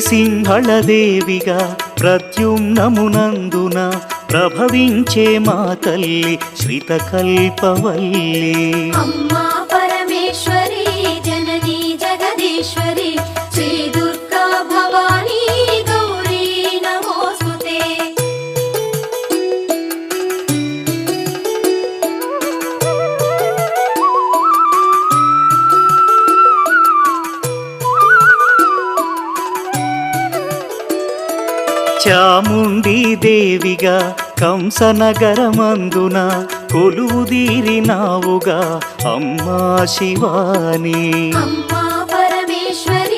సింహళదేవిగా ప్రత్యుమ్నమునందున ప్రభవించే మా తల్లి శ్రితకల్పవల్లి. అమ్మా! చాముండి దేవిగా కంసనగరమందున కొలువుదీరినావుగా అమ్మా శివాని. అమ్మా పరమేశ్వరి